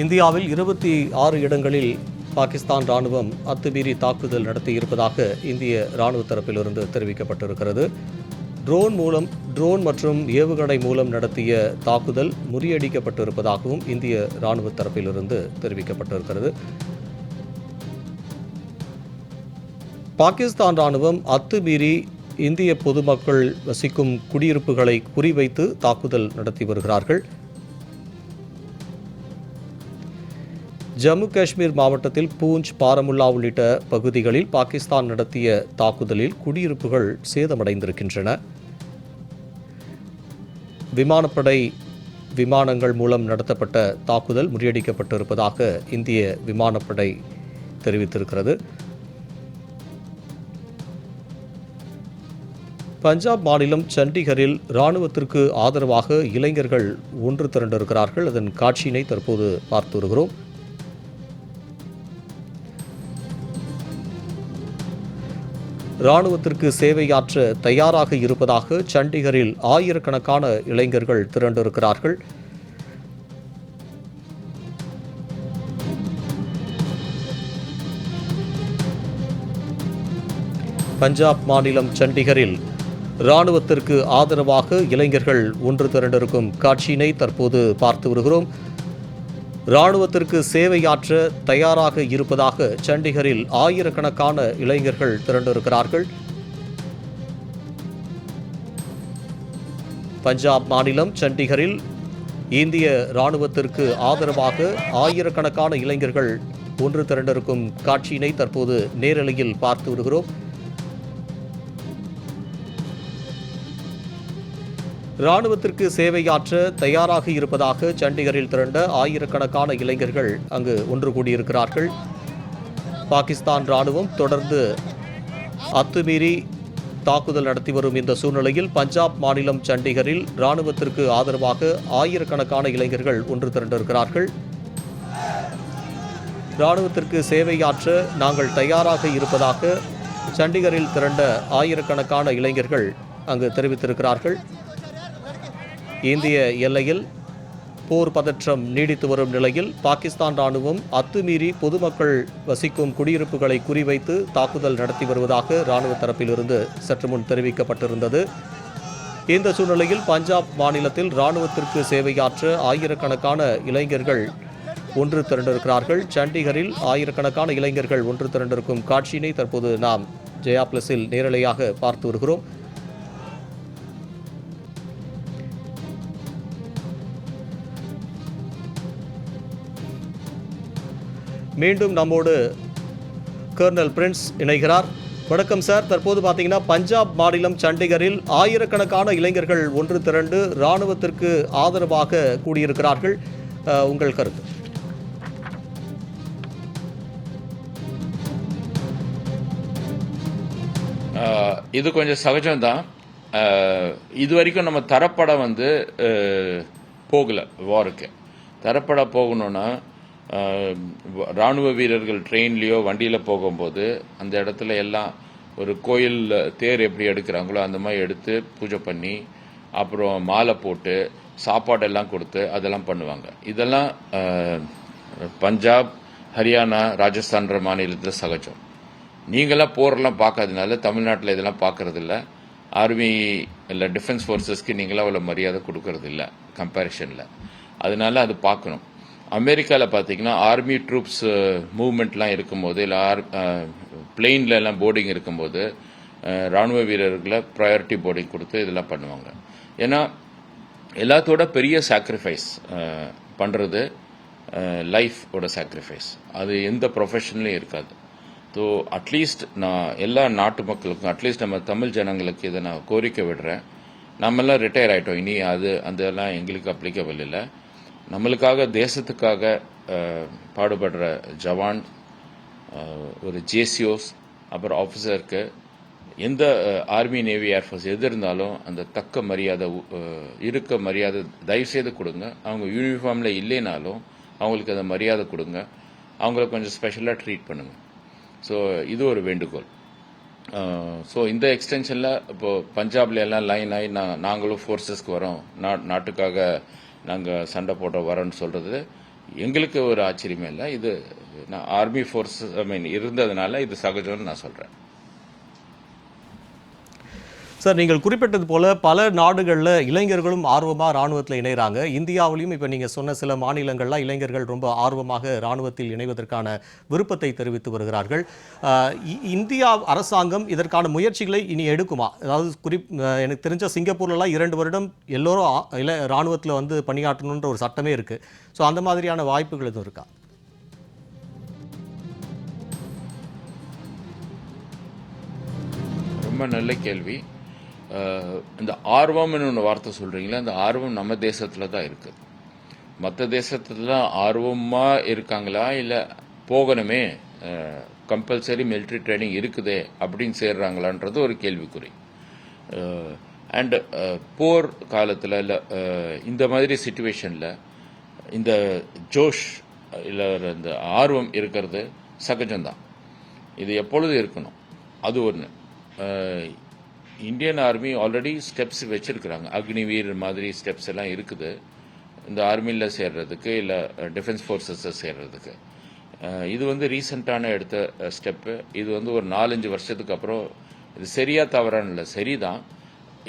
இந்தியாவில் இருபத்தி ஆறு இடங்களில் பாகிஸ்தான் ராணுவம் அத்துமீறி தாக்குதல் நடத்தியிருப்பதாக இந்திய ராணுவ தரப்பிலிருந்து தெரிவிக்கப்பட்டிருக்கிறது. ட்ரோன் மூலம் ட்ரோன் மற்றும் ஏவுகணை மூலம் நடத்திய தாக்குதல் முறியடிக்கப்பட்டிருப்பதாகவும் இந்திய ராணுவ தரப்பிலிருந்து தெரிவிக்கப்பட்டிருக்கிறது. பாகிஸ்தான் ராணுவம் அத்துமீறி இந்திய பொதுமக்கள் வசிக்கும் குடியிருப்புகளை குறிவைத்து தாக்குதல் நடத்தி வருகிறார்கள். ஜம்மு காஷ்மீர் மாவட்டத்தில் பூஞ்ச் பாரமுல்லா உள்ளிட்ட பகுதிகளில் பாகிஸ்தான் நடத்திய தாக்குதலில் குடியிருப்புகள் சேதமடைந்திருக்கின்றன. விமானப்படை விமானங்கள் மூலம் நடத்தப்பட்ட தாக்குதல் முறியடிக்கப்பட்டிருப்பதாக இந்திய விமானப்படை தெரிவித்திருக்கிறது. பஞ்சாப் மாநிலம் சண்டிகரில் இராணுவத்திற்கு ஆதரவாக இளைஞர்கள் ஒன்று திரண்டிருக்கிறார்கள். அதன் காட்சியினை தற்போது பார்த்து வருகிறோம். இராணுவத்திற்கு சேவையாற்ற தயாராக இருப்பதாக சண்டிகரில் ஆயிரக்கணக்கான இளைஞர்கள் திரண்டிருக்கிறார்கள். பஞ்சாப் மாநிலம் சண்டிகரில் இராணுவத்திற்கு ஆதரவாக இளைஞர்கள் ஒன்று திரண்டிருக்கும் காட்சியினை தற்போது பார்த்து வருகிறோம். இராணுவத்திற்கு சேவையாற்ற தயாராக இருப்பதாக சண்டிகரில் ஆயிரக்கணக்கான இளைஞர்கள் திரண்டிருக்கிறார்கள். பஞ்சாப் மாநிலம் சண்டிகரில் இந்திய இராணுவத்திற்கு ஆதரவாக ஆயிரக்கணக்கான இளைஞர்கள் ஒன்று திரண்டிருக்கும் காட்சியினை தற்போது நேரலையில் பார்த்து வருகிறோம். ராணுவத்திற்கு சேவையாற்ற தயாராக இருப்பதாக சண்டிகரில் திரண்ட ஆயிரக்கணக்கான இளைஞர்கள் அங்கு ஒன்று கூடியிருக்கிறார்கள். பாகிஸ்தான் ராணுவம் தொடர்ந்து அத்துமீறி தாக்குதல் நடத்தி வரும் இந்த சூழ்நிலையில் பஞ்சாப் மாநிலம் சண்டிகரில் இராணுவத்திற்கு ஆதரவாக ஆயிரக்கணக்கான இளைஞர்கள் ஒன்று திரண்டிருக்கிறார்கள். இராணுவத்திற்கு சேவையாற்ற நாங்கள் தயாராக இருப்பதாக சண்டிகரில் திரண்ட ஆயிரக்கணக்கான இளைஞர்கள் அங்கு தெரிவித்திருக்கிறார்கள். இந்திய எல்லையில் போர் பதற்றம் நீடித்து வரும் நிலையில் பாகிஸ்தான் ராணுவம் அத்துமீறி பொதுமக்கள் வசிக்கும் குடியிருப்புகளை குறிவைத்து தாக்குதல் நடத்தி வருவதாக ராணுவ தரப்பிலிருந்து சற்று முன் தெரிவிக்கப்பட்டிருந்தது. இந்த சூழ்நிலையில் பஞ்சாப் மாநிலத்தில் ராணுவத்திற்கு சேவையாற்ற ஆயிரக்கணக்கான இளைஞர்கள் ஒன்று திரண்டிருக்கிறார்கள். சண்டிகரில் ஆயிரக்கணக்கான இளைஞர்கள் ஒன்று திரண்டிருக்கும் காட்சியினை தற்போது நாம் ஜெயா பிளஸில் நேரலையாக பார்த்து வருகிறோம். மீண்டும் நம்மோடு கர்னல் பிரின்ஸ் இணைகிறார். வணக்கம் சார். தற்போது பார்த்தீங்கன்னா பஞ்சாப் மாநிலம் சண்டிகரில் ஆயிரக்கணக்கான இளைஞர்கள் ஒன்று திரண்டு இராணுவத்திற்கு ஆதரவாக கூடியிருக்கிறார்கள். உங்கள் கருத்து. இது கொஞ்சம் சகஜம்தான். இது வரைக்கும் நம்ம தரப்படம் வந்து போகலை வாருக்கு. தரப்பட போகணுன்னா ராணுவ வீரர்கள் ட்ரெயின்லேயோ வண்டியில் போகும்போது அந்த இடத்துல எல்லாம் ஒரு கோயில் தேர் எப்படி எடுக்கிறாங்களோ அந்த மாதிரி எடுத்து பூஜை பண்ணி அப்புறம் மாலை போட்டு சாப்பாடெல்லாம் கொடுத்து அதெல்லாம் பண்ணுவாங்க. இதெல்லாம் பஞ்சாப் ஹரியானா ராஜஸ்தான்ற மாநிலத்தில் சகஜம். நீங்களாம் போரெல்லாம் பார்க்காதனால தமிழ்நாட்டில் இதெல்லாம் பார்க்குறதில்ல. ஆர்மி இல்லை டிஃபென்ஸ் ஃபோர்ஸஸ்க்கு நீங்களாம் அவ்வளோ மரியாதை கொடுக்கறதில்ல கம்பேரிஷனில் அதனால அது பார்க்கணும். அமெரிக்காவில் பார்த்தீங்கன்னா ஆர்மி ட்ரூப்ஸ் மூவ்மெண்ட்லாம் uh, இருக்கும்போது இல்லை ஆர் பிளெயினில் எல்லாம் போர்டிங் இருக்கும்போது uh, ராணுவ வீரர்களை ப்ரையாரிட்டி போர்டிங் கொடுத்து இதெல்லாம் பண்ணுவாங்க. ஏன்னா எல்லாத்தோட பெரிய சாக்ரிஃபைஸ் பண்ணுறது லைஃபோட சாக்ரிஃபைஸ் அது எந்த ப்ரொஃபஷன்லையும் இருக்காது. ஸோ அட்லீஸ்ட் நான் எல்லா நாட்டு மக்களுக்கும் அட்லீஸ்ட் நம்ம தமிழ் ஜனங்களுக்கு இதை நான் கோரிக்கை விடுறேன். நம்மெல்லாம் ரிட்டையர் ஆகிட்டோம் இனி அது அதெல்லாம் எங்களுக்கு அப்ளிகபிள் இல்லை. நம்மளுக்காக தேசத்துக்காக பாடுபடுற ஜவான் ஒரு ஜேசியோஸ் அப்புறம் ஆஃபீஸருக்கு எந்த ஆர்மி நேவி ஏர்ஃபோர்ஸ் எது இருந்தாலும் அந்த தக்க மரியாதை இருக்க மரியாதை தயவுசெய்து கொடுங்க. அவங்க யூனிஃபார்மில் இல்லைனாலும் அவங்களுக்கு அந்த மரியாதை கொடுங்க. அவங்கள கொஞ்சம் ஸ்பெஷலாக ட்ரீட் பண்ணுங்கள் ஸோ இது ஒரு வேண்டுகோள். ஸோ இந்த எக்ஸ்டென்ஷனில் இப்போது பஞ்சாப்ல எல்லாம் லைன் ஆகி நான் நாங்களும் ஃபோர்ஸஸ்க்கு வரோம். நா நாட்டுக்காக நாங்கள் சண்டை போட வரோன்னு சொல்கிறது எங்களுக்கு ஒரு ஆச்சரியமே இல்லை. இது நான் ஆர்மி ஃபோர்ஸ் ஐ மீன் இருந்ததுனால இது சகஜம்னு நான் சொல்கிறேன் சார் நீங்கள் குறிப்பிட்டது போல பல நாடுகளில் இளைஞர்களும் ஆர்வமாக ராணுவத்தில் இணைகிறாங்க இந்தியாவிலையும் இப்போ நீங்கள் சொன்ன சில மாநிலங்கள்லாம் இளைஞர்கள் ரொம்ப ஆர்வமாக ராணுவத்தில் இணைவதற்கான விருப்பத்தை தெரிவித்து வருகிறார்கள். இ- இந்தியா அரசாங்கம் இதற்கான முயற்சிகளை இனி எடுக்குமா? அதாவது குறிப் எனக்கு தெரிஞ்ச சிங்கப்பூர்லலாம் இரண்டு வருடம் எல்லோரும் இல்லை ராணுவத்தில் வந்து பணியாற்றணுன்ற ஒரு சட்டமே இருக்குது ஸோ அந்த மாதிரியான வாய்ப்புகள் எதுவும் இருக்கா? ரொம்ப நல்ல கேள்வி. இந்த ஆர்வம்னு ஒன்று வார்த்தை சொல்கிறீங்களே அந்த ஆர்வம் நம்ம தேசத்தில் தான் இருக்குது மற்ற தேசத்துல ஆர்வமாக இருக்காங்களா? இல்லை போகணுமே கம்பல்சரி மிலிட்ரி ட்ரைனிங் இருக்குதே அப்படின்னு சேர்றாங்களான்றது ஒரு கேள்விக்குறி. அண்ட் போர் காலத்தில் இல்லை இந்த மாதிரி சுச்சுவேஷனில் இந்த ஜோஷ் இல்லை இந்த ஆர்வம் இருக்கிறது சகஜம்தான். இது எப்பொழுது இருக்கணும். அது ஒன்று இந்தியன் ஆர்மி ஆல்ரெடி ஸ்டெப்ஸ் வச்சுருக்குறாங்க. அக்னிவீர் மாதிரி ஸ்டெப்ஸ் எல்லாம் இருக்குது. இந்த ஆர்மியில் சேர்றதுக்கு இல்லை டிஃபென்ஸ் ஃபோர்ஸஸை சேர்றதுக்கு. இது வந்து ரீசண்டான எடுத்த ஸ்டெப்பு இது வந்து ஒரு நாலஞ்சு வருஷத்துக்கு அப்புறம் இது சரியாக தவறான இல்லை சரிதான்.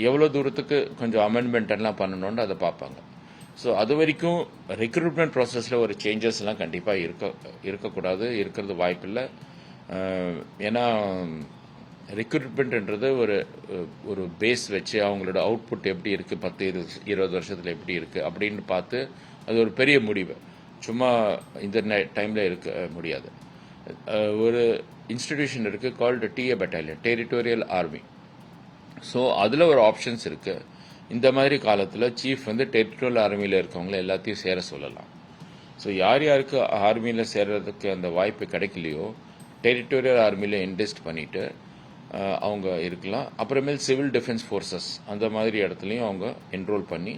எவ்வளோ தூரத்துக்கு கொஞ்சம் அமெண்ட்மெண்ட் எல்லாம் பண்ணணும்னு அதை பார்ப்பாங்க. ஸோ அது வரைக்கும் ரெக்ரூட்மெண்ட் ப்ராசஸில் ஒரு சேஞ்சஸ்லாம் கண்டிப்பாக இருக்க இருக்கக்கூடாது இருக்கிறது வாய்ப்பில்லை. ஏன்னா ரெக்ரூட்மெண்ட்ன்றது ஒரு ஒரு பேஸ் வச்சு அவங்களோட அவுட்புட் எப்படி இருக்குது பத்து இருபது இருபது வருஷத்தில் எப்படி இருக்குது அப்படின்னு பார்த்து அது ஒரு பெரிய முடிவு. சும்மா இந்த டைமில் இருக்க முடியாது. ஒரு இன்ஸ்டிடியூஷன் இருக்குது called TA battalion territorial army so அதில் ஒரு ஆப்ஷன்ஸ் இருக்குது இந்த மாதிரி காலத்தில் சீஃப் வந்து டெரிட்டோரியல் ஆர்மியில் இருக்கவங்கள எல்லாத்தையும் சேர சொல்லலாம். ஸோ யார் யாருக்கு ஆர்மியில் சேர்றதுக்கு அந்த வாய்ப்பு கிடைக்கலையோ டெரிட்டோரியல் ஆர்மியில் இன்வெஸ்ட் பண்ணிவிட்டு அவங்க இருக்கலாம். அப்புறமேல் சிவில் டிஃபென்ஸ் ஃபோர்ஸஸ் அந்த மாதிரி இடத்துலையும் அவங்க என்ரோல் பண்ணி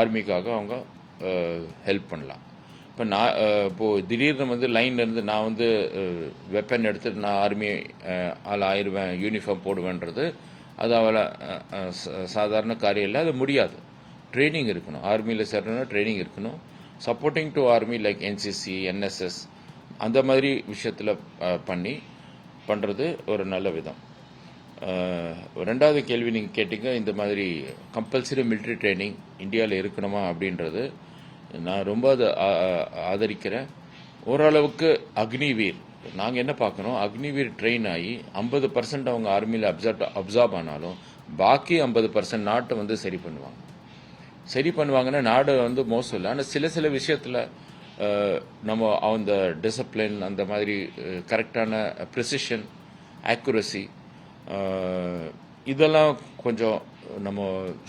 ஆர்மிக்காக அவங்க ஹெல்ப் பண்ணலாம். இப்போ நான் இப்போது திடீர்னு வந்து லைன்ல இருந்து நான் வந்து வெப்பன் எடுத்துட்டு நான் ஆர்மி ஆள் ஆயிடுவேன் யூனிஃபார்ம் போடுவேன்றது அது அவளை சாதாரண காரியம் இல்லை அது முடியாது. ட்ரைனிங் இருக்கணும். ஆர்மியில் சேரணும்னா ட்ரைனிங் இருக்கணும். Supporting to army like NCC NSS அந்த மாதிரி விஷயத்தில் பண்ணி பண்ணுறது ஒரு நல்ல விதம். ரெண்டாவது கேள்வி நீங்கள் கேட்டீங்க இந்த மாதிரி கம்பல்சரி மிலிட்ரி ட்ரைனிங் இந்தியாவில் இருக்கணுமா அப்படின்றது. நான் ரொம்ப அதை ஆதரிக்கிறேன். ஓரளவுக்கு அக்னிவீர். நாங்கள் என்ன பார்க்கணும்? அக்னிவீர் ட்ரெயின் ஆகி ஐம்பது பர்சன்ட் அவங்க ஆர்மியில் அப்சர்வ் அப்சார்ப் ஆனாலும் பாக்கி ஐம்பது பர்சன்ட் நாட்டை வந்து சரி பண்ணுவாங்க. சரி பண்ணுவாங்கன்னா நாடு வந்து மோசம் இல்லை. ஆனால் சில சில விஷயத்தில் நம்ம அந்த டிசிப்ளின் அந்த மாதிரி கரெக்டான ப்ரிசிஷன் ஆக்குரசி இதெல்லாம் கொஞ்சம் நம்ம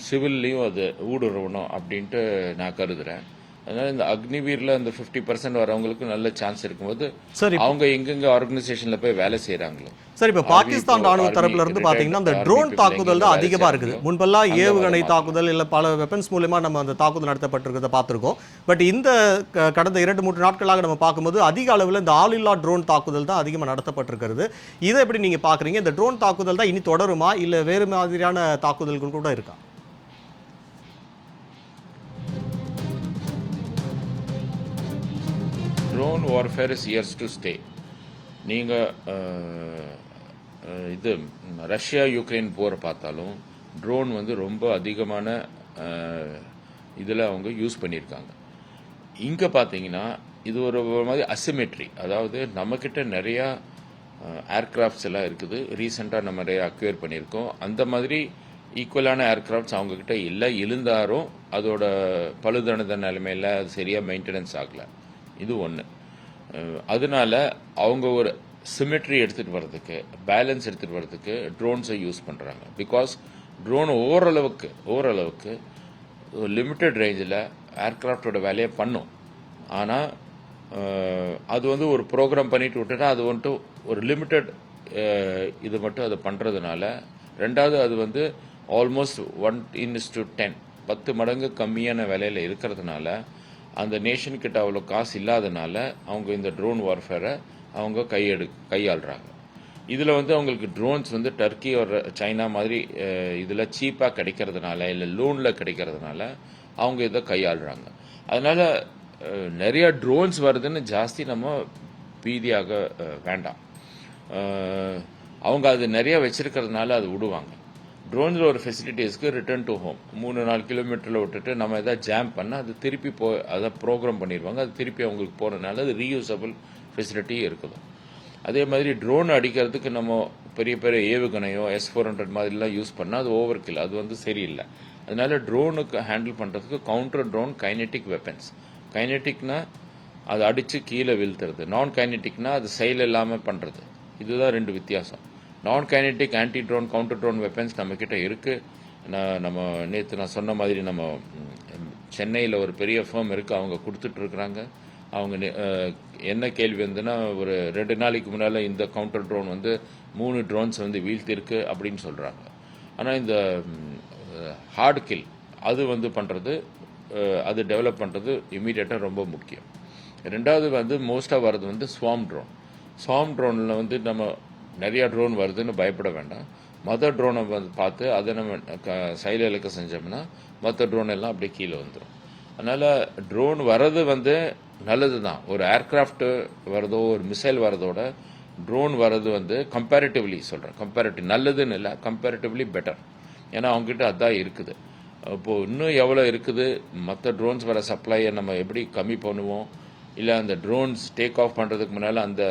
சிவில்லையும் அது ஊடுருவணும் அப்படின்ட்டு நான் கருதுகிறேன் அதனால இந்த அக்னிவீரில் இந்த ஃபிஃப்டி பர்சன்ட் வரவங்களுக்கு நல்ல சான்ஸ் இருக்கும்போது சரி. அவங்க எங்கெங்க ஆர்கனைசேஷன்ல போய் வேலை செய்யறாங்களோ சார் இப்போ பாகிஸ்தான் ராணுவ தரப்புல இருந்து பாத்தீங்கன்னா அந்த ட்ரோன் தாக்குதல் தான் அதிகமா இருக்குது. முன்பெல்லாம் ஏவுகணை தாக்குதல் இல்ல பல வெப்பன்ஸ் மூலமா நம்ம அந்த தாக்குதல் நடத்தப்பட்டிருக்கிறத பார்த்திருக்கோம். பட் இந்த கடந்த இரண்டு மூன்று நாட்களாக நம்ம பார்க்கும்போது அதிக அளவில் இந்த ஆளில்லா ட்ரோன் தாக்குதல் தான் அதிகமாக நடத்தப்பட்டிருக்கிறது. இதை எப்படி நீங்க பாக்குறீங்க இந்த ட்ரோன் தாக்குதல் தான் இனி தொடருமா? இல்ல வேறு மாதிரியான தாக்குதல்கள் கூட இருக்கா? Drone warfare is years to stay நீங்கள் இது ரஷ்யா யுக்ரைன் போரை பார்த்தாலும் ட்ரோன் வந்து ரொம்ப அதிகமான இதில் அவங்க யூஸ் பண்ணியிருக்காங்க. இங்கே பார்த்தீங்கன்னா இது ஒரு மாதிரி அசிமெட்ரி அதாவது நம்மக்கிட்ட நிறையா ஏர்க்ராஃப்ட்ஸ் எல்லாம் இருக்குது. ரீசெண்டாக நம்ம நிறைய அக்வேர் பண்ணியிருக்கோம். அந்த மாதிரி ஈக்குவலான ஏர்க்ராஃப்ட்ஸ் அவங்கக்கிட்ட இல்லை. இருந்தாலும் அதோட பழுதணுத நிலைமையில் அது சரியாக மெயின்டெனன்ஸ் ஆகலை. இது ஒன்று அதனால அவங்க ஒரு சிமெட்ரி எடுத்துகிட்டு வர்றதுக்கு பேலன்ஸ் எடுத்துகிட்டு வர்றதுக்கு ட்ரோன்ஸை யூஸ் பண்ணுறாங்க பிகாஸ் ட்ரோன் ஓரளவுக்கு ஓரளவுக்கு லிமிட்டட் ரேஞ்சில் ஏர்கிராஃப்டோட வேலையை பண்ணும். ஆனால் அது வந்து ஒரு ப்ரோக்ராம் பண்ணிட்டு விட்டுட்டா அது வந்துட்டு ஒரு லிமிட்டட் இது மட்டும் அது பண்ணுறதுனால ரெண்டாவது அது வந்து almost one is to ten பத்து மடங்கு கம்மியான விலையில் இருக்கிறதுனால அந்த நேஷன்கிட்ட அவ்வளோ காசு இல்லாதனால அவங்க இந்த ட்ரோன் வார்ஃபேரை அவங்க கையெடு கையாளுறாங்க. இதில் வந்து அவங்களுக்கு ட்ரோன்ஸ் வந்து டர்க்கி ஒரு சைனா மாதிரி இதில் சீப்பாக கிடைக்கிறதுனால இல்லை லோனில் கிடைக்கிறதுனால அவங்க இதை கையாளுறாங்க. அதனால் நிறையா ட்ரோன்ஸ் வருதுன்னு ஜாஸ்தி நம்ம பீதியாக வேண்டாம். அவங்க அது நிறையா வச்சிருக்கிறதுனால அது விடுவாங்க. ட்ரோன்ஸில் ஒரு ஃபெசிலிட்டிஸ்க்கு ரிட்டர்ன் டு ஹோம் மூணு நாலு கிலோமீட்டரில் விட்டுட்டு நம்ம எதாவது ஜாம் பண்ணால் அது திருப்பி போ அதை ப்ரோக்ராம் பண்ணிடுவாங்க. அது திருப்பி அவங்களுக்கு போகிறதுனால அது ரீயூசபிள் ஃபெசிலிட்டி இருக்குது. அதே மாதிரி ட்ரோன் அடிக்கிறதுக்கு நம்ம பெரிய பெரிய ஏவுகணையோ எஸ் ஃபோர் ஹண்ட்ரட் மாதிரிலாம் யூஸ் பண்ணால் அது ஓவர் கில் அது வந்து சரியில்லை. அதனால ட்ரோனுக்கு ஹேண்டில் பண்ணுறதுக்கு கவுண்டர் ட்ரோன் கைனெட்டிக் வெப்பன்ஸ் கைனெட்டிக்னா அது அடித்து கீழே வீழ்த்துறது. நான் கைனெட்டிக்னா அது செயல் இல்லாமல் பண்ணுறது இதுதான் ரெண்டு வித்தியாசம். நான் kinetic anti drone counter drone weapons நம்மக்கிட்ட இருக்குது நான் நம்ம நேற்று நான் சொன்ன மாதிரி நம்ம சென்னையில் ஒரு பெரிய ஃபேம் இருக்குது அவங்க கொடுத்துட்டு இருக்கிறாங்க அவங்க என்ன கேள்வி வந்துன்னா ஒரு ரெண்டு நாளைக்கு முன்னால் இந்த கவுண்டர் ட்ரோன் வந்து மூணு ட்ரோன்ஸ் வந்து வீழ்த்திருக்கு அப்படின்னு சொல்கிறாங்க ஆனால் இந்த ஹார்ட் கில் அது வந்து பண்ணுறது அது டெவலப் பண்ணுறது இமீடியட்டாக ரொம்ப முக்கியம். ரெண்டாவது வந்து மோஸ்ட்டாக வர்றது வந்து ஸ்வாம் ட்ரோன் ஸ்வாம் ட்ரோனில் வந்து நம்ம நிறையா ட்ரோன் வருதுன்னு பயப்பட வேண்டாம். மதர் ட்ரோனை வந்து பார்த்து அதை நம்ம க- செயல் இழக்க செஞ்சோம்னா மற்ற ட்ரோன் எல்லாம் அப்படியே கீழே வந்துடும் அதனால் ட்ரோன் வர்றது வந்து நல்லது தான் ஒரு ஏர்கிராஃப்ட் வரதோ ஒரு மிசைல் வரதோட ட்ரோன் வர்றது வந்து கம்பேரிட்டிவ்லி சொல்கிறேன் கம்பேரிட்டிவ் நல்லதுன்னு இல்லை கம்பேரிட்டிவ்லி பெட்டர் ஏன்னா அவங்ககிட்ட அதான் இருக்குது. இப்போது இன்னும் எவ்வளோ இருக்குது? மற்ற ட்ரோன்ஸ் வர சப்ளையை நம்ம எப்படி கம்மி பண்ணுவோம்? இல்லை அந்த ட்ரோன்ஸ் டேக் ஆஃப் பண்ணுறதுக்கு முன்னால் அந்த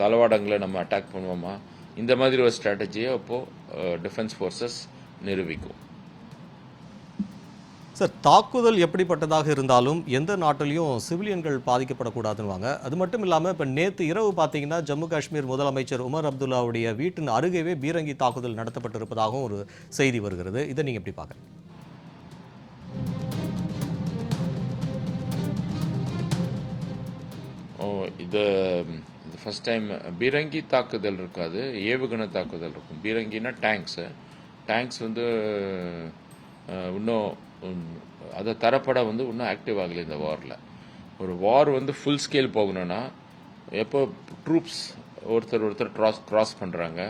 தளவாடங்களை நம்ம அட்டாக் பண்ணுவோமா? இந்த மாதிரி ஒரு ஸ்ட்ராட்டஜியை அப்போது டிஃபென்ஸ் ஃபோர்ஸஸ் நிரூபிக்கும். சார் தாக்குதல் எப்படிப்பட்டதாக இருந்தாலும் எந்த நாட்டிலையும் சிவிலியன்கள் பாதிக்கப்படக்கூடாதுன்னுவாங்க. அது மட்டும் இல்லாமல் இப்போ நேற்று இரவு பார்த்தீங்கன்னா ஜம்மு காஷ்மீர் முதலமைச்சர் உமர் அப்துல்லாவுடைய வீட்டின் அருகேவே பீரங்கி தாக்குதல் நடத்தப்பட்டிருப்பதாகவும் ஒரு செய்தி வருகிறது. இதை நீங்கள் எப்படி பார்க்குறீங்க? இது இது ஃபஸ்ட் டைம் பீரங்கி தாக்குதல் இருக்காது ஏவுகணை தாக்குதல் இருக்கும். பீரங்கினா டேங்க்ஸு டேங்க்ஸ் வந்து இன்னும் அதை தரப்பட வந்து இன்னும் ஆக்டிவ் ஆகலை இந்த வாரில் ஒரு வார் வந்து ஃபுல் ஸ்கேல் போகணும்னா எப்போ ட்ரூப்ஸ் ஒருத்தர் ஒருத்தர் க்ராஸ் க்ராஸ் பண்ணுறாங்க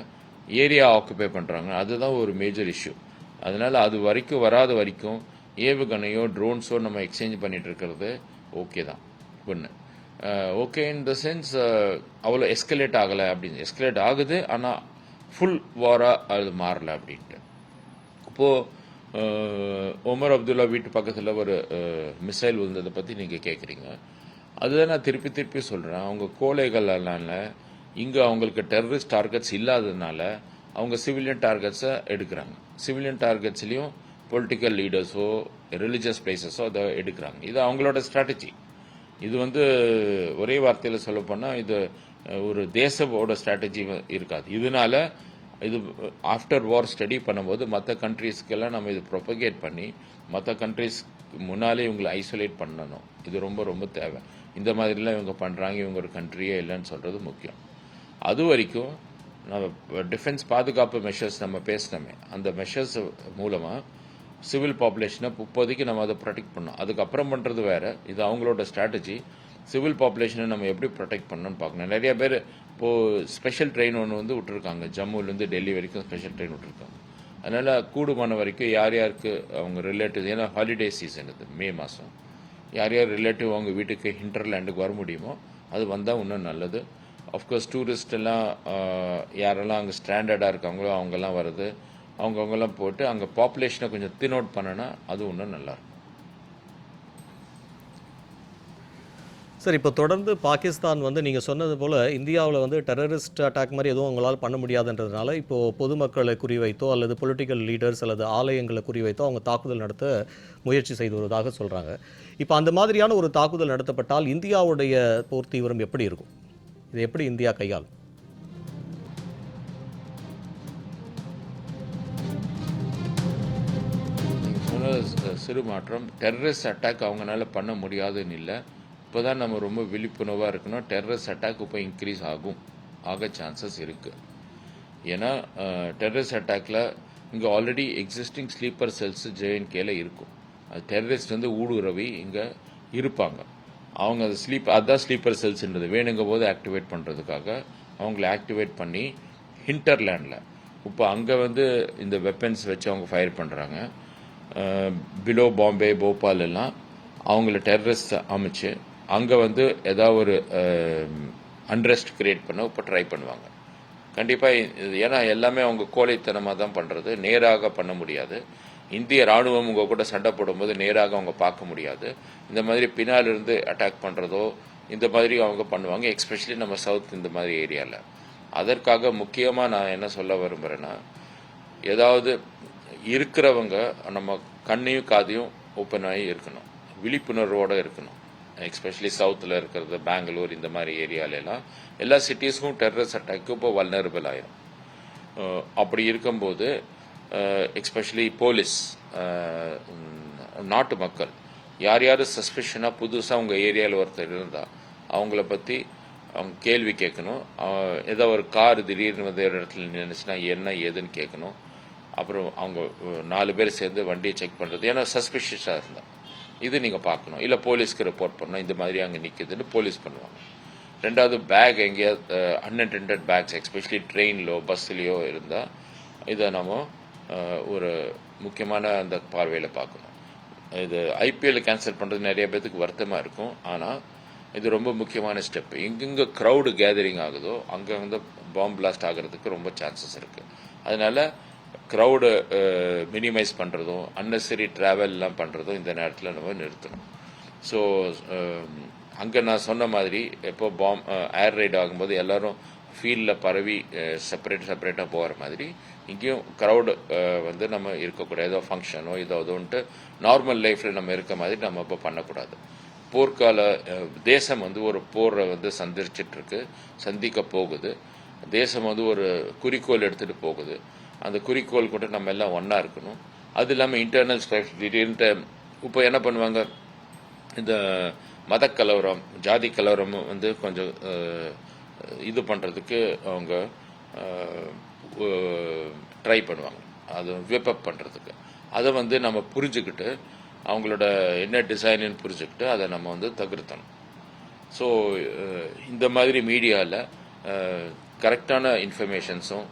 ஏரியா ஆக்குபை பண்ணுறாங்க அதுதான் ஒரு மேஜர் இஷ்யூ அதனால் அது வரைக்கும் வராத வரைக்கும் ஏவுகணையோ ட்ரோன்ஸோ நம்ம எக்ஸ்சேஞ்ச் பண்ணிகிட்டு இருக்கிறது ஓகே தான். ஒன்று ஓகே இன் த சென்ஸ் அவ்வளோ எஸ்கலேட் ஆகலை அப்படின்னு. எஸ்கலேட் ஆகுது ஆனால் ஃபுல் வாராக அது மாறலை அப்படின்ட்டு. இப்போது ஒமர் அப்துல்லா வீட்டு பக்கத்தில் ஒரு uh, மிசைல் விழுந்ததை பற்றி நீங்கள் கேட்குறீங்க அதுதான் நான் திருப்பி திருப்பி சொல்கிறேன் அவங்க கோழைகள்னால இங்கே அவங்களுக்கு டெரரிஸ்ட் டார்கெட்ஸ் இல்லாததுனால அவங்க சிவிலியன் டார்கெட்ஸை எடுக்கிறாங்க. சிவிலியன் டார்கெட்ஸ்லேயும் பொலிட்டிக்கல் லீடர்ஸோ ரிலிஜியஸ் பிளேசஸோ அதை எடுக்கிறாங்க. இது அவங்களோட ஸ்ட்ராட்டஜி இது வந்து ஒரே வார்த்தையில் சொல்ல இது ஒரு தேசவோட ஸ்ட்ராட்டஜி இருக்காது. இதனால இது ஆஃப்டர் வார் ஸ்டடி பண்ணும்போது மற்ற கண்ட்ரீஸ்க்கெல்லாம் நம்ம இது ப்ரொபகேட் பண்ணி மற்ற கண்ட்ரீஸ் முன்னாலே இவங்களை ஐசோலேட் பண்ணணும். இது ரொம்ப ரொம்ப தேவை. இந்த மாதிரிலாம் இவங்க பண்ணுறாங்க இவங்க ஒரு கண்ட்ரியே இல்லைன்னு சொல்கிறது முக்கியம். அது வரைக்கும் நம்ம டிஃபென்ஸ் பாதுகாப்பு மெஷர்ஸ் நம்ம பேசினோமே அந்த மெஷர்ஸ் மூலமாக சிவில் பாப்புலேஷனை இப்போதைக்கு நம்ம அதை ப்ரொடெக்ட் பண்ணோம் அதுக்கப்புறம் பண்ணுறது வேறு. இது அவங்களோட ஸ்ட்ராட்டஜி சிவில் பாப்புலேஷனை நம்ம எப்படி ப்ரொடெக்ட் பண்ணணும்னு பார்க்கணும். நிறைய பேர் இப்போது ஸ்பெஷல் ட்ரெயின் ஒன்று வந்து விட்டுருக்காங்க. ஜம்முலேருந்து டெல்லி வரைக்கும் ஸ்பெஷல் ட்ரெயின் விட்டுருக்காங்க. அதனால் கூடுமான வரைக்கும் யார் யாருக்கு அவங்க ரிலேட்டிவ் ஏன்னா ஹாலிடே சீசன் இது மே மாதம் யார் யார் ரிலேட்டிவ் அவங்க வீட்டுக்கு ஹிண்டர்லேண்டுக்கு வர முடியுமோ அது வந்தால் இன்னும் நல்லது. அஃப்கோர்ஸ் டூரிஸ்டெல்லாம் யாரெல்லாம் அங்கே ஸ்டாண்டர்டாக இருக்காங்களோ அவங்கெல்லாம் வருது அவங்கவுங்கெல்லாம் போட்டு அங்கே பாப்புலேஷனை கொஞ்சம் தின் அவுட் பண்ணனா அது ஒன்றும் நல்லாயிருக்கும் சார் இப்போ தொடர்ந்து பாகிஸ்தான் வந்து நீங்கள் சொன்னது போல் இந்தியாவில் வந்து டெரரிஸ்ட் அட்டாக் மாதிரி எதுவும் உங்களால் பண்ண முடியாதுன்றதுனால இப்போது பொதுமக்களை குறிவைத்தோ அல்லது பொலிட்டிக்கல் லீடர்ஸ் அல்லது ஆலயங்களை குறிவைத்தோ அவங்க தாக்குதல் நடத்த முயற்சி செய்து வருவதாக சொல்கிறாங்க இப்போ அந்த மாதிரியான ஒரு தாக்குதல் நடத்தப்பட்டால் இந்தியாவுடைய போர் தீவிரம் எப்படி இருக்கும்? இது எப்படி இந்தியா கையாளும்? அவங்களால சிறு மாற்றம் டெரரிஸ்ட் அட்டாக் அவங்களால பண்ண முடியாதுன்னு இல்லை. இப்போ தான் நம்ம ரொம்ப விழிப்புணர்வாக இருக்கணும். டெரரிஸ்ட் அட்டாக் இப்போ இன்க்ரீஸ் ஆகும். ஆக சான்சஸ் இருக்குது ஏன்னா டெரரிஸ்ட் அட்டாக்ல இங்கே ஆல்ரெடி எக்ஸிஸ்டிங் ஸ்லீப்பர் செல்ஸ் ஜேஎன்கேல இருக்கும். அது டெரரிஸ்ட் வந்து ஊடுருவி இங்கே இருப்பாங்க. அவங்க அது ஸ்லீப் அதான் ஸ்லீப்பர் செல்ஸ்ன்றது வேணுங்க போது ஆக்டிவேட் பண்ணுறதுக்காக அவங்கள ஆக்டிவேட் பண்ணி ஹிண்டர்லேண்டில் இப்போ அங்கே வந்து இந்த வெப்பன்ஸ் வச்சு அவங்க ஃபயர் பண்ணுறாங்க பிலோ பாம்பே போபால் எல்லாம் அவங்கள டெரரிஸ்ட் அமைச்சு அங்கே வந்து ஏதாவது ஒரு அன்ரெஸ்ட் கிரியேட் பண்ண இப்போ ட்ரை பண்ணுவாங்க. கண்டிப்பாக ஏன்னா எல்லாமே அவங்க கோழைத்தனமாக தான் பண்ணுறது நேராக பண்ண முடியாது. இந்திய ராணுவம் உங்க கூட சண்டை போடும்போது நேராக அவங்க பார்க்க முடியாது. இந்த மாதிரி பின்னாலிருந்து அட்டாக் பண்ணுறதோ இந்த மாதிரி அவங்க பண்ணுவாங்க. எக்ஸ்பெஷலி நம்ம சவுத் இந்த மாதிரி ஏரியாவில் அதற்காக முக்கியமாக நான் என்ன சொல்ல விரும்புகிறேன்னா ஏதாவது இருக்கிறவங்க நம்ம கண்ணையும் காதையும் ஓப்பன் ஆகி இருக்கணும். விழிப்புணர்வோடு இருக்கணும். எக்ஸ்பெஷலி சவுத்தில் இருக்கிறது பெங்களூர் இந்த மாதிரி ஏரியால எல்லா சிட்டிஸ்க்கும் டெரரிஸ்ட் அட்டாக்கு இப்போ வல்னரபிள் ஆயிரும். அப்படி இருக்கும்போது எக்ஸ்பெஷலி போலீஸ் நாட்டு மக்கள் யார் யார் சஸ்பிஷனாக புதுசாக உங்கள் ஏரியாவில் ஒருத்தர் இருந்தால் அவங்கள பற்றி அவங்க கேள்வி கேட்கணும். ஏதோ ஒரு கார் திடீர்னு வந்து ஒரு இடத்துல நின்றுச்சுன்னா என்ன ஏதுன்னு கேட்கணும். அப்புறம் அவங்க நாலு பேர் சேர்ந்து வண்டியை செக் பண்ணுறது ஏன்னா சஸ்பிஷியஸாக இருந்தால் இது நீங்கள் பார்க்கணும். இல்லை போலீஸ்க்கு ரிப்போர்ட் பண்ணணும். இந்த மாதிரி அங்கே நிற்கிதுன்னு போலீஸ் பண்ணுவாங்க. ரெண்டாவது பேக் எங்கேயாவது அன்அட்டெண்டட் பேக்ஸ் எஸ்பெஷலி ட்ரெயின்லோ பஸ்லேயோ இருந்தால் இதை நம்ம ஒரு முக்கியமான அந்த பார்வையில் பார்க்கணும். இது ஐபிஎல் கேன்சல் பண்ணுறது நிறைய பேத்துக்கு வருத்தமாக இருக்கும். ஆனால் இது ரொம்ப முக்கியமான ஸ்டெப் எங்கெங்கே க்ரௌடு கேதரிங் ஆகுதோ அங்கே வந்து பாம்பு பிளாஸ்ட் ஆகிறதுக்கு ரொம்ப சான்சஸ் இருக்குது அதனால க்ரௌடு மினிமைஸ் பண்ணுறதும் அன்னெசரி ட்ராவல்லாம் பண்ணுறதும் இந்த நேரத்தில் நம்ம நிறுத்தணும். ஸோ um, அங்கே நான் சொன்ன மாதிரி எப்போ பாம் ஏர் ரைட் ஆகும்போது எல்லோரும் ஃபீல்டில் பரவி செப்பரேட் செப்பரேட்டாக போகிற மாதிரி இங்கேயும் க்ரௌடு uh, வந்து நம்ம இருக்கக்கூடாது. ஏதோ ஃபங்க்ஷனோ இதோ இதோன்ட்டு நார்மல் லைஃப்பில் நம்ம இருக்க மாதிரி நம்ம இப்போ பண்ணக்கூடாது. போர்க்கால uh, தேசம் வந்து ஒரு போரை வந்து சந்திச்சிட்ருக்கு சந்திக்க போகுது. தேசம் வந்து ஒரு குறிக்கோள் எடுத்துகிட்டு போகுது. அந்த குறிக்கோள் கூட நம்ம எல்லாம் ஒன்றா இருக்கணும். அது இல்லாமல் இன்டர்னல் ஸ்ட்ரைஃப் திடீர்னு இப்போ என்ன பண்ணுவாங்க? இந்த மத கலவரம் ஜாதி கலவரம் வந்து கொஞ்சம் இது பண்ணுறதுக்கு அவங்க ட்ரை பண்ணுவாங்க. அது வெப்பப் பண்ணுறதுக்கு அதை வந்து நம்ம புரிஞ்சுக்கிட்டு அவங்களோட என்ன டிசைனுன்னு புரிஞ்சுக்கிட்டு அதை நம்ம வந்து தவிர்த்தணும். ஸோ இந்த மாதிரி மீடியாவில் கரெக்டான இன்ஃபர்மேஷன்ஸும்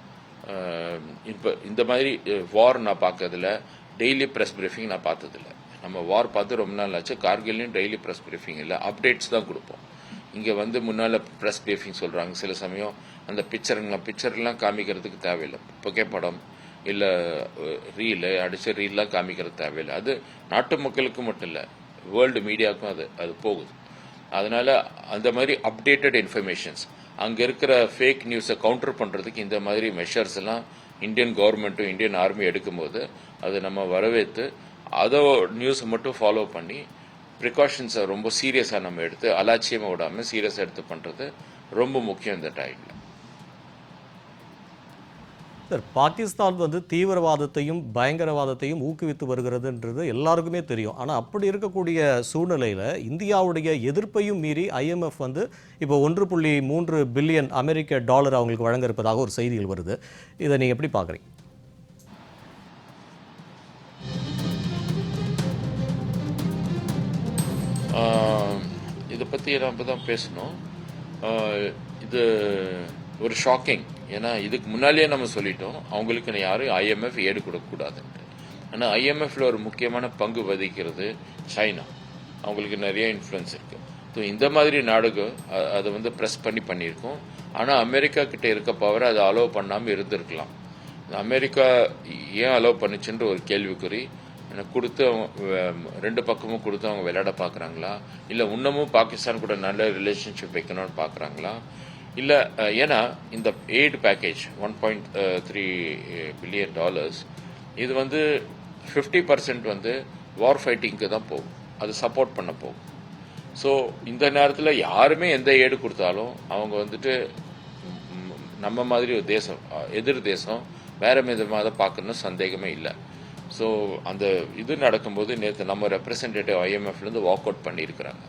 இப்போ இந்த மாதிரி வார் நான் பார்க்கறதில்ல. டெய்லி ப்ரெஸ் பிரீஃபிங் நான் பார்த்ததில்ல. நம்ம வார் பார்த்து ரொம்ப நாள் ஆச்சு. கார்கில்லையும் டெய்லி ப்ரெஸ் பிரீஃபிங் இல்லை. அப்டேட்ஸ் தான் கொடுப்போம். இங்கே வந்து முன்னால் ப்ரெஸ் பிரீஃபிங் சொல்கிறாங்க சில சமயம் அந்த பிக்சருங்களாம் பிக்சர்லாம் காமிக்கிறதுக்கு தேவையில்லை. புகைப்படம் இல்லை ரீலு அடித்த ரீல்லாம் காமிக்கிறது தேவையில்லை. அது நாட்டு மக்களுக்கு மட்டும் இல்லை. வேர்ல்டு மீடியாவுக்கும் அது அது போகுது. அதனால் அந்த மாதிரி அப்டேட்டட் இன்ஃபர்மேஷன்ஸ் அங்கே இருக்கிற ஃபேக் நியூஸை கவுண்டர் பண்ணுறதுக்கு இந்த மாதிரி மெஷர்ஸ் எல்லாம் இந்தியன் கவர்மெண்ட்டும் இந்தியன் ஆர்மி எடுக்கும்போது அதை நம்ம வரவேற்று அதோ நியூஸை மட்டும் ஃபாலோ பண்ணி ப்ரிகாஷன்ஸை ரொம்ப சீரியஸாக நம்ம எடுத்து அலாட்சியமாக விடாமல் சீரியஸாக எடுத்து பண்ணுறது ரொம்ப முக்கியம் இந்த டைமில் சார் பாகிஸ்தான் வந்து தீவிரவாதத்தையும் பயங்கரவாதத்தையும் ஊக்குவித்து வருகிறதுன்றது எல்லாருக்குமே தெரியும். ஆனால் அப்படி இருக்கக்கூடிய சூழ்நிலையில் இந்தியாவுடைய எதிர்ப்பையும் மீறி ஐஎம்எஃப் வந்து இப்போ ஒன்று புள்ளி மூன்று பில்லியன் அமெரிக்க டாலர் அவங்களுக்கு வழங்க இருப்பதாக ஒரு செய்திகள் வருது. இதை நீங்கள் எப்படி பார்க்குறீங்க? இதை பற்றி நம்ம தான் பேசணும். இது ஒரு ஷாக்கிங். ஏன்னா இதுக்கு முன்னாலேயே நம்ம சொல்லிட்டோம் அவங்களுக்கு யாரும் ஐஎம்எஃப் ஏடு கொடுக்கக்கூடாதுன்ட்டு. ஆனால் ஐஎம்எஃப்ல ஒரு முக்கியமான பங்கு வகிக்கிறது சைனா. அவங்களுக்கு நிறைய இன்ஃப்ளூயன்ஸ் இருக்கு. ஸோ இந்த மாதிரி நாடுகள் அதை வந்து ப்ரெஸ் பண்ணி பண்ணியிருக்கோம். ஆனால் அமெரிக்கா கிட்ட இருக்க பவர் அதை அலோவ் பண்ணாமல் இருந்திருக்கலாம். அமெரிக்கா ஏன் அலோவ் பண்ணுச்சுன்ற ஒரு கேள்விக்குறி கொடுத்து அவங்க ரெண்டு பக்கமும் கொடுத்து அவங்க விளையாட பார்க்குறாங்களா? இல்லை இன்னமும் பாகிஸ்தான் கூட நல்ல ரிலேஷன்ஷிப் வைக்கணும்னு பார்க்குறாங்களா? இல்லை ஏன்னா இந்த aid package one point three billion dollars இது வந்து ஃபிஃப்டி பர்சன்ட் வந்து வார் ஃபைட்டிங்க்கு தான் போகும். அது சப்போர்ட் பண்ண போகும். ஸோ இந்த நேரத்தில் யாருமே எந்த ஏடு கொடுத்தாலும் அவங்க வந்துட்டு நம்ம மாதிரி ஒரு தேசம் எதிர் தேசம் வேற விதமாக தான் பார்க்கணும் சந்தேகமே இல்லை. ஸோ அந்த இது நடக்கும்போது நேற்று நம்ம ரெப்ரசன்டேட்டிவ் ஐஎம்எஃப்லேருந்து வாக் அவுட் பண்ணியிருக்கிறாங்க.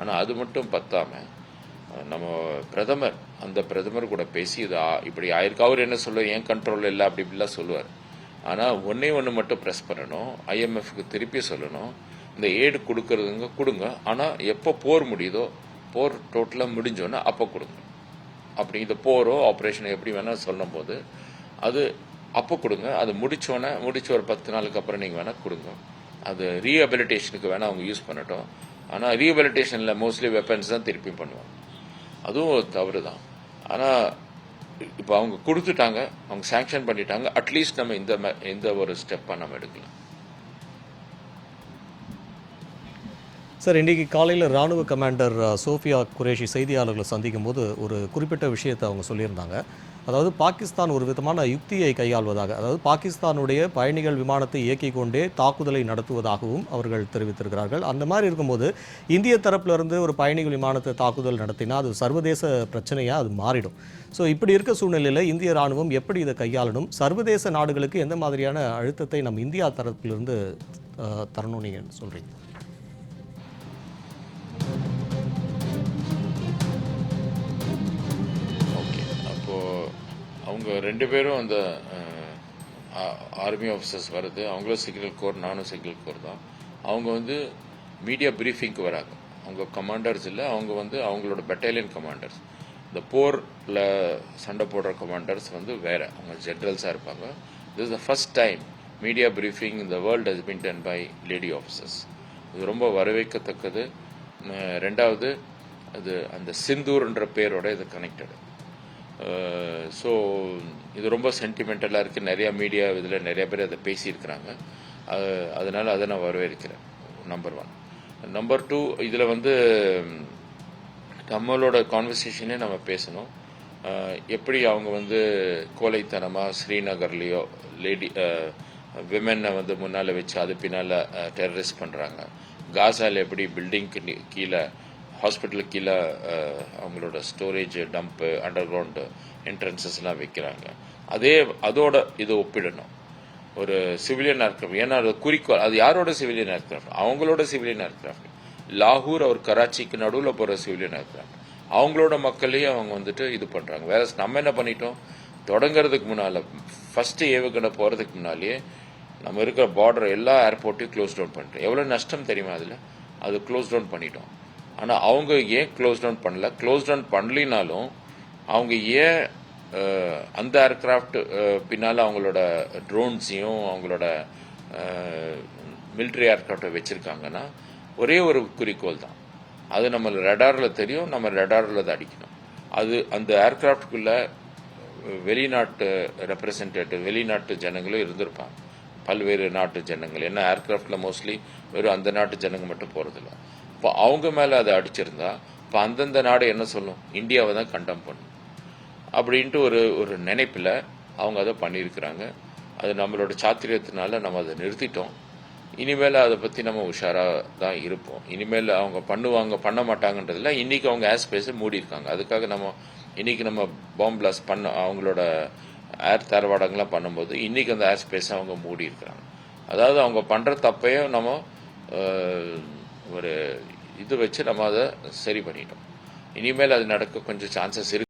ஆனால் அது மட்டும் பத்தாமல் நம்ம பிரதமர் அந்த பிரதமர் கூட பேசி இது இப்படி ஆயிருக்கா அவர் என்ன சொல்லுவார்? ஏன் கண்ட்ரோல் இல்லை? அப்படி இப்படிலாம் சொல்லுவார். ஆனால் ஒன்றே ஒன்று மட்டும் ப்ரெஸ் பண்ணணும். ஐஎம்எஃப்க்கு திருப்பி சொல்லணும். இந்த ஏடு கொடுக்கறதுங்க கொடுங்க. ஆனால் எப்போ போர் முடியுதோ போர் டோட்டலாக முடிஞ்சோன்னா அப்போ கொடுங்க. அப்படி இந்த போரோ ஆப்ரேஷன் எப்படி வேணால் சொல்லும்போது அது அப்போ கொடுங்க. அது முடித்தோன்னே முடிச்ச ஒரு பத்து நாளுக்கு அப்புறம் நீங்கள் வேணால் கொடுங்க. அது ரீஹபிலிட்டேஷனுக்கு வேணால் அவங்க யூஸ் பண்ணட்டும். ஆனால் ரீஹபிலிட்டேஷனில் மோஸ்ட்லி வெப்பன்ஸ் தான் திருப்பி பண்ணுவாங்க. அதுவும் ஒரு தவறு தான் ஆனால் இப்போ அவங்க கொடுத்துட்டாங்க அவங்க சாங்ஷன் பண்ணிட்டாங்க அட்லீஸ்ட் நம்ம இந்த இந்த ஒரு ஸ்டெப்பை நம்ம எடுக்கலாம். சார் இன்றைக்கி காலையில் ராணுவ கமாண்டர் சோஃபியா குரேஷி செய்தியாளர்களை சந்திக்கும் போது ஒரு குறிப்பிட்ட விஷயத்தை அவங்க சொல்லியிருந்தாங்க. அதாவது பாகிஸ்தான் ஒரு விதமான யுக்தியை கையாள்வதாக அதாவது பாகிஸ்தானுடைய பயணிகள் விமானத்தை இயக்கிக் கொண்டே தாக்குதலை நடத்துவதாகவும் அவர்கள் தெரிவித்திருக்கிறார்கள். அந்த மாதிரி இருக்கும்போது இந்திய தரப்பிலிருந்து ஒரு பயணிகள் விமானத்தை தாக்குதல் நடத்தினா அது சர்வதேச பிரச்சனையாக அது மாறிடும். ஸோ இப்படி இருக்க சூழ்நிலையில் இந்திய ராணுவம் எப்படி இதை கையாளணும்? சர்வதேச நாடுகளுக்கு எந்த மாதிரியான அழுத்தத்தை நம்ம இந்தியா தரப்பிலிருந்து தரணும் நீங்கள் சொல்கிறீங்க அவங்க ரெண்டு பேரும் அந்த ஆர்மி ஆஃபீஸர்ஸ் வருது அவங்களும் சிக்னல் கோர் நானும் சிக்னல் கோர் தான். அவங்க வந்து மீடியா ப்ரீஃபிங்க்கு வராங்க. அவங்க கமாண்டர்ஸ் இல்லை அவங்க வந்து அவங்களோட பெட்டாலியன் கமாண்டர்ஸ் இந்த போரில் சண்டை போடுற கமாண்டர்ஸ் வந்து வேறு. அவங்க ஜென்ரல்ஸாக இருப்பாங்க. This is the first time media briefing இந்த world has been done by lady officers இது ரொம்ப வரவேற்கத்தக்கது. ரெண்டாவது அது அந்த சிந்தூர்ன்ற பேரோட இது கனெக்டடு Uh, ஸோ இது ரொம்ப சென்டிமெண்டலாக இருக்குது நிறையா மீடியா இதில் நிறைய பேர் அதை பேசியிருக்கிறாங்க. அதனால் அதை நான் வரவேற்கிறேன். நம்பர் ஒன் நம்பர் டூ இதில் வந்து ம், நம்மளோட கான்வர்சேஷனே நம்ம பேசணும். Uh, எப்படி அவங்க வந்து கோழைத்தனமாக ஸ்ரீநகர்லேயோ லேடி விமென்னை uh, வந்து முன்னால் வச்சு அது பின்னால் டெரரிஸ்ட் பண்ணுறாங்க காசாவில் எப்படி பில்டிங்க்கு கீழே ஹாஸ்பிட்டலுக்கு கீழே அவங்களோட ஸ்டோரேஜ் டம்ப்பு அண்டர் கிரவுண்டு என்ட்ரன்சஸ்லாம் வைக்கிறாங்க. அதே அதோட இதை ஒப்பிடணும். ஒரு சிவிலியன் ஏர்கிராஃப்ட் ஏன்னா அது குறிக்கோள் அது யாரோட சிவிலியன் ஏர்கிராஃப்ட் அவங்களோட சிவிலியன் ஏர்கிராஃப்ட் லாகூர் அவர் கராச்சிக்கு நடுவில் போகிற சிவிலியன் ஏர்கிராஃப்ட் அவங்களோட மக்களையும் அவங்க வந்துட்டு இது பண்ணுறாங்க வேற நம்ம என்ன பண்ணிட்டோம்? தொடங்குறதுக்கு முன்னால் ஃபஸ்ட்டு ஏவுகணை போகிறதுக்கு முன்னாலேயே நம்ம இருக்கிற பார்டர் எல்லா ஏர்போர்ட்டையும் க்ளோஸ் டவுன் பண்ணிட்டோம். எவ்வளோ நஷ்டம் தெரியுமா அதில்? அது க்ளோஸ் டவுன் பண்ணிட்டோம். ஆனால் அவங்க ஏன் க்ளோஸ் டவுன் பண்ணல? க்ளோஸ் டவுன் பண்ணலினாலும் அவங்க ஏன் அந்த ஏர்க்ராஃப்ட் பின்னால் அவங்களோட ட்ரோன்ஸையும் அவங்களோட மிலிட்ரி ஏர்க்ராஃப்டை வச்சுருக்காங்கன்னா ஒரே ஒரு குறிக்கோள் தான். அது நம்ம ரெடாரில் தெரியும் நம்ம ரெடாரில் தான் அடிக்கணும். அது அந்த ஏர்க்ராஃப்டுக்குள்ளே வெளிநாட்டு ரெப்ரசன்டேட்டிவ் வெளிநாட்டு ஜனங்களும் இருந்திருப்பாங்க. பல்வேறு நாட்டு ஜனங்கள். ஏன்னா ஏர்க்ராஃப்டில் மோஸ்ட்லி வெறும் அந்த நாட்டு ஜனங்க மட்டும் போகிறதில்ல இப்போ அவங்க மேலே அதை அடிச்சிருந்தா இப்போ அந்தந்த நாடு என்ன சொல்லும்? இந்தியாவை தான் கண்டம் பண்ணும். அப்படின்ட்டு ஒரு ஒரு நினைப்பில் அவங்க அதை பண்ணியிருக்கிறாங்க. அது நம்மளோட சாத்திரியத்தினால நம்ம அதை நிறுத்திட்டோம். இனிமேல் அதை பற்றி நம்ம உஷாராக தான் இருப்போம். இனிமேல் அவங்க பண்ணுவாங்க பண்ண மாட்டாங்கன்றதுல இன்னைக்கு அவங்க ஏர் ஸ்பேஸை மூடி இருக்காங்க அதுக்காக நம்ம இன்றைக்கி நம்ம பாம்பு பிளாஸ்ட் பண்ண அவங்களோட ஏர் தரவாடங்கள்லாம் பண்ணும்போது இன்றைக்கி அந்த ஏர் ஸ்பேஸை அவங்க மூடியிருக்கிறாங்க. அதாவது அவங்க பண்ணுற தப்பையும் நம்ம ஒரு இது வச்சு நம்ம அதை சரி பண்ணிட்டோம். இனிமேல் அது நடக்க கொஞ்சம் சான்சஸ் இருக்கு.